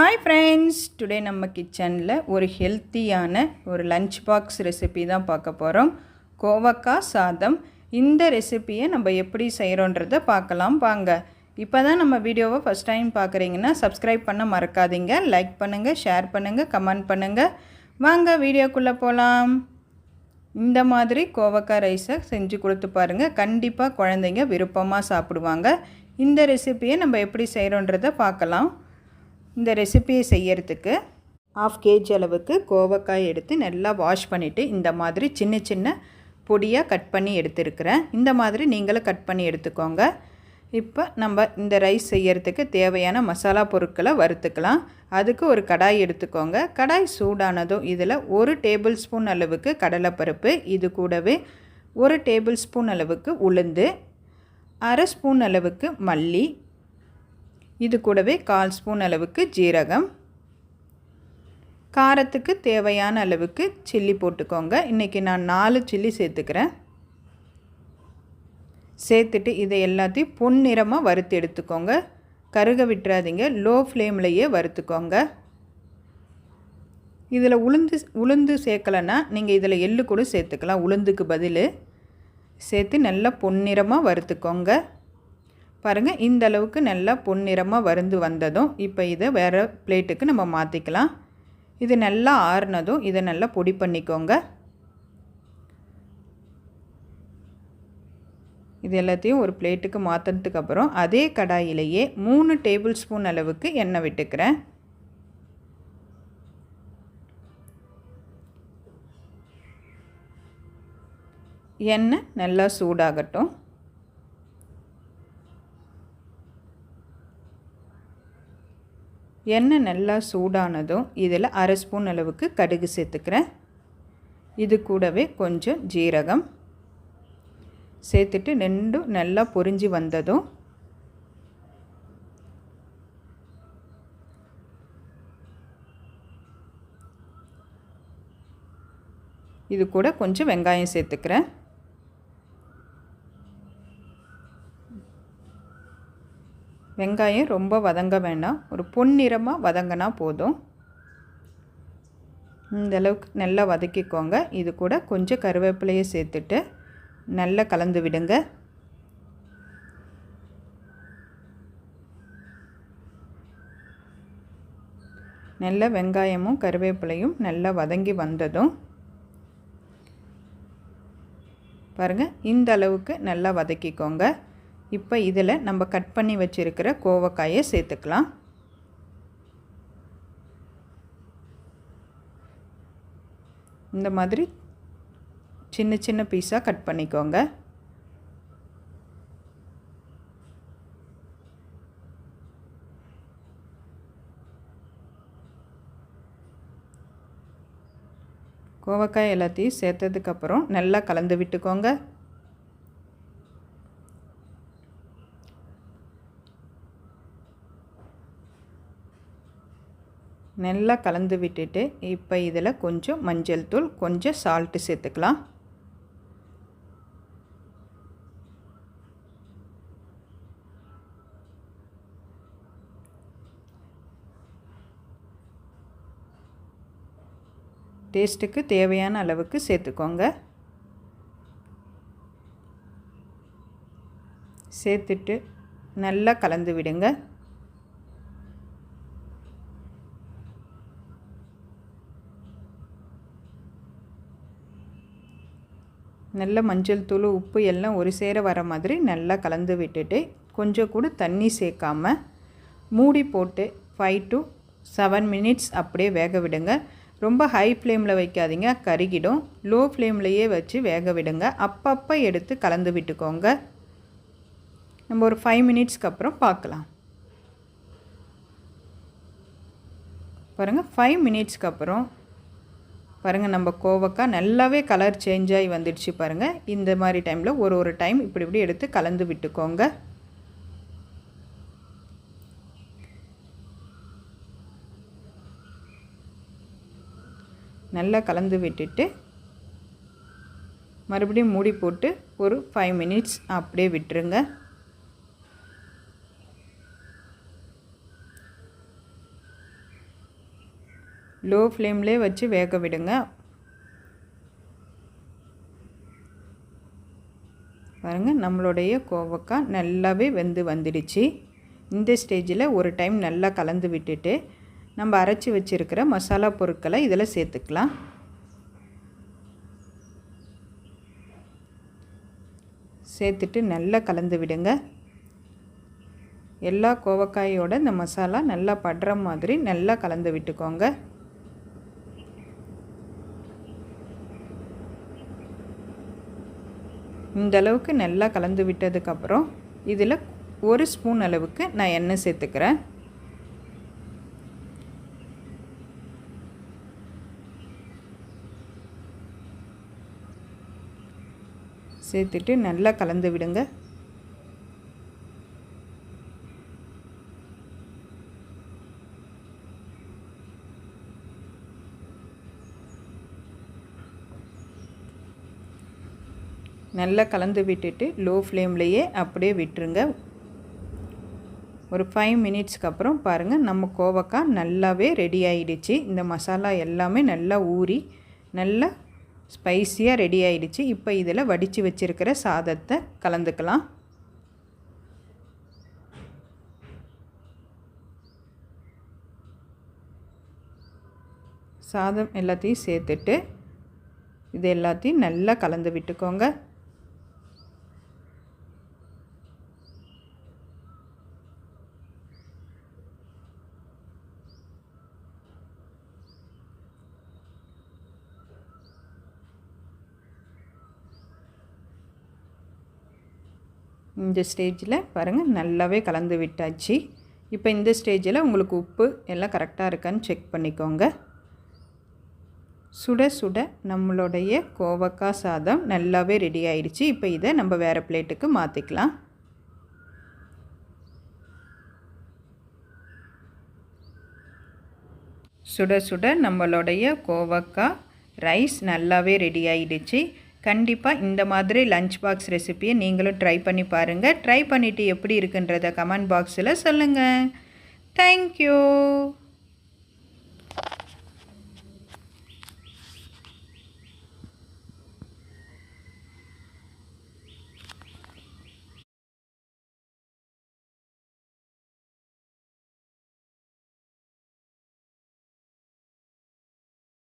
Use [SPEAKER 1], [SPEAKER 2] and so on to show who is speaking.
[SPEAKER 1] Hi friends today நம்ம கிச்சனில் ஒரு ஹெல்த்தியான ஒரு லஞ்ச் பாக்ஸ் ரெசிபி தான் பார்க்க போகிறோம் கோவக்காய் சாதம். இந்த ரெசிபியை நம்ம எப்படி செய்கிறோன்றத பார்க்கலாம் வாங்க. இப்போ தான் நம்ம வீடியோவை ஃபஸ்ட் டைம் பார்க்குறீங்கன்னா சப்ஸ்கிரைப் பண்ண மறக்காதீங்க. லைக் பண்ணுங்கள் ஷேர் பண்ணுங்கள் கமெண்ட் பண்ணுங்கள் வாங்க வீடியோக்குள்ளே போகலாம் இந்த மாதிரி கோவக்காய் ரைஸை செஞ்சு கொடுத்து பாருங்கள் கண்டிப்பாக குழந்தைங்க விருப்பமாக சாப்பிடுவாங்க. இந்த ரெசிபியை நம்ம எப்படி செய்கிறோன்றதை பார்க்கலாம். இந்த ரெசிபியை செய்யறதுக்கு ஆஃப் கேஜி அளவுக்கு கோவக்காய் எடுத்து நல்லா வாஷ் பண்ணிவிட்டு இந்த மாதிரி சின்ன சின்ன பொடியாக கட் பண்ணி எடுத்துருக்கிறேன். இந்த மாதிரி நீங்களும் கட் பண்ணி எடுத்துக்கோங்க. இப்போ நம்ம இந்த ரைஸ் செய்யறதுக்கு தேவையான மசாலா பொருட்களை வறுத்துக்கலாம். அதுக்கு ஒரு கடாய் எடுத்துக்கோங்க. கடாய் சூடானதும் இதில் ஒரு டேபிள் ஸ்பூன் அளவுக்கு கடலைப்பருப்பு இது கூடவே ஒரு டேபிள் ஸ்பூன் அளவுக்கு உளுந்து அரை ஸ்பூன் அளவுக்கு மல்லி இது கூடவே கால் ஸ்பூன் அளவுக்கு ஜீரகம். காரத்துக்கு தேவையான அளவுக்கு சில்லி போட்டுக்கோங்க. இன்றைக்கி நான் நாலு சில்லி சேர்த்துக்கிறேன். சேர்த்துட்டு இதை எல்லாத்தையும் பொன்னிறமாக வறுத்து எடுத்துக்கோங்க. கருக விட்டுறாதீங்க. லோ ஃப்ளேம்லையே வறுத்துக்கோங்க. இதில் உளுந்து உளுந்து சேர்க்கலைன்னா நீங்கள் இதில் எள்ளு கூட சேர்த்துக்கலாம். உளுந்துக்கு பதில். சேர்த்து நல்லா பொன்னிறமாக வறுத்துக்கோங்க. பாருங்கள் இந்த அளவுக்கு நல்லா பொன்னிறமாக வருந்து வந்ததும் இப்போ இதை வேறு பிளேட்டுக்கு நம்ம மாற்றிக்கலாம் இது நல்லா ஆறுனதும் இதை நல்லா பொடி பண்ணிக்கோங்க. இது எல்லாத்தையும் ஒரு பிளேட்டுக்கு மாற்றினதுக்கு அப்புறம் அதே கடாயிலேயே மூணு டேபிள் ஸ்பூன் அளவுக்கு எண்ணெய் விட்டுக்கிறேன். எண்ணெய் நல்லா சூடாகட்டும். எண்ணெய் நல்லா சூடானதும் இதில் அரை ஸ்பூன் அளவுக்கு கடுகு சேர்த்துக்கிறேன். இது கூடவே கொஞ்சம் ஜீரகம் சேர்த்துட்டு ரெண்டும் நல்லா பொரிஞ்சு வந்ததும் இது கூட கொஞ்சம் வெங்காயம் சேர்த்துக்கிறேன். வெங்காயம் ரொம்ப வதங்க வேண்டாம். ஒரு பொன்னிறமாக வதங்கினா போதும். இந்தளவுக்கு நல்லா வதக்கிக்கோங்க. இது கூட கொஞ்சம் கருவேப்பிலையை சேர்த்துட்டு நல்லா கலந்து விடுங்க. நல்ல வெங்காயமும் கருவேப்பிலையும் நல்லா வதங்கி வந்ததும் பாருங்கள் இந்த அளவுக்கு நல்லா வதக்கிக்கோங்க. இப்போ இதில் நம்ம கட் பண்ணி வச்சுருக்கிற கோவக்காயை சேர்த்துக்கலாம். இந்த மாதிரி சின்ன சின்ன பீஸாக கட் பண்ணிக்கோங்க. கோவக்காய் எல்லாத்தையும் சேர்த்ததுக்கப்புறம் நல்லா கலந்து விட்டுக்கோங்க. நல்லா கலந்து விட்டுட்டு இப்போ இதில் கொஞ்சம் மஞ்சள் தூள் கொஞ்சம் சால்ட்டு சேர்த்துக்கலாம். டேஸ்ட்டுக்கு தேவையான அளவுக்கு சேர்த்துக்கோங்க. சேர்த்துட்டு நல்லா கலந்து விடுங்க. நல்ல மஞ்சள் தூள் உப்பு எல்லாம் ஒரு சேர வர மாதிரி நல்லா கலந்து விட்டுட்டு கொஞ்சம் கூட தண்ணி சேர்க்காம மூடி போட்டு ஃபைவ் டு செவன் மினிட்ஸ் அப்படியே வேக விடுங்க. ரொம்ப ஹை ஃப்ளேமில் வைக்காதீங்க கருகிடும். லோ ஃப்ளேம்லையே வச்சு வேக விடுங்க. அப்பப்போ எடுத்து கலந்து விட்டுக்கோங்க. நம்ம ஒரு ஃபைவ் மினிட்ஸ்க்கு அப்புறம் பார்க்கலாம். பாருங்கள் ஃபைவ் மினிட்ஸ்க்கு அப்புறம் பாருங்கள் நம்ம கோவக்காய் நல்லாவே கலர் சேஞ்ச் ஆகி வந்துடுச்சு பாருங்கள் இந்த மாதிரி டைமில் ஒரு ஒரு டைம் இப்படி இப்படி எடுத்து கலந்து விட்டுக்கோங்க. நல்லா கலந்து விட்டுட்டு மறுபடியும் மூடி போட்டு ஒரு ஃபைவ் மினிட்ஸ் அப்படியே விட்டுருங்க. லோ ஃப்ளேம்லே வச்சு வேக விடுங்க. பாருங்கள் நம்மளுடைய கோவக்காய் நல்லாவே வெந்து வந்துடுச்சு. இந்த ஸ்டேஜில் ஒரு டைம் நல்லா கலந்து விட்டுட்டு நம்ம அரைச்சி வச்சுருக்கிற மசாலா பொருட்களை இதில் சேர்த்துக்கலாம். சேர்த்துட்டு நல்லா கலந்து விடுங்க. எல்லா கோவக்காயோட இந்த மசாலா நல்லா படுற மாதிரி நல்லா கலந்து விட்டுக்கோங்க. இந்தளவுக்கு நல்லா கலந்து விட்டதுக்கப்புறம் இதில் ஒரு ஸ்பூன் அளவுக்கு நான் எண்ணெய் சேர்த்துக்கிறேன். சேர்த்துட்டு நல்லா கலந்து விடுங்க. நல்லா கலந்து விட்டுட்டு லோ ஃப்ளேம்லேயே அப்படியே விட்டுருங்க. ஒரு ஃபைவ் மினிட்ஸ்க்கு அப்புறம் பாருங்கள் நம்ம கோவக்காய் நல்லாவே ரெடி ஆகிடுச்சு இந்த மசாலா எல்லாமே நல்லா ஊறி நல்லா ஸ்பைஸியாக ரெடி ஆகிடுச்சு இப்போ இதில் வடித்து வச்சுருக்கிற சாதத்தை கலந்துக்கலாம். சாதம் எல்லாத்தையும் சேர்த்துட்டு இது எல்லாத்தையும் நல்லா கலந்து விட்டுக்கோங்க. இந்த ஸ்டேஜில் பாருங்கள் நல்லாவே கலந்து விட்டாச்சு. இப்போ இந்த ஸ்டேஜில் உங்களுக்கு உப்பு எல்லாம் கரெக்டாக இருக்கான்னு செக் பண்ணிக்கோங்க. சுட சுட நம்மளுடைய கோவக்காய் சாதம் நல்லாவே ரெடி ஆயிடுச்சு. இப்போ இதை நம்ம வேறு பிளேட்டுக்கு மாற்றிக்கலாம் சுட சுட நம்மளுடைய கோவக்காய் ரைஸ் நல்லாவே ரெடி ஆயிடுச்சு. கண்டிப்பாக இந்த மாதிரி லஞ்ச் பாக்ஸ் ரெசிப்பியை நீங்களும் ட்ரை பண்ணி பாருங்கள் ட்ரை பண்ணிவிட்டு எப்படி இருக்குன்றத கமெண்ட் பாக்ஸில் சொல்லுங்கள் தேங்க்யூ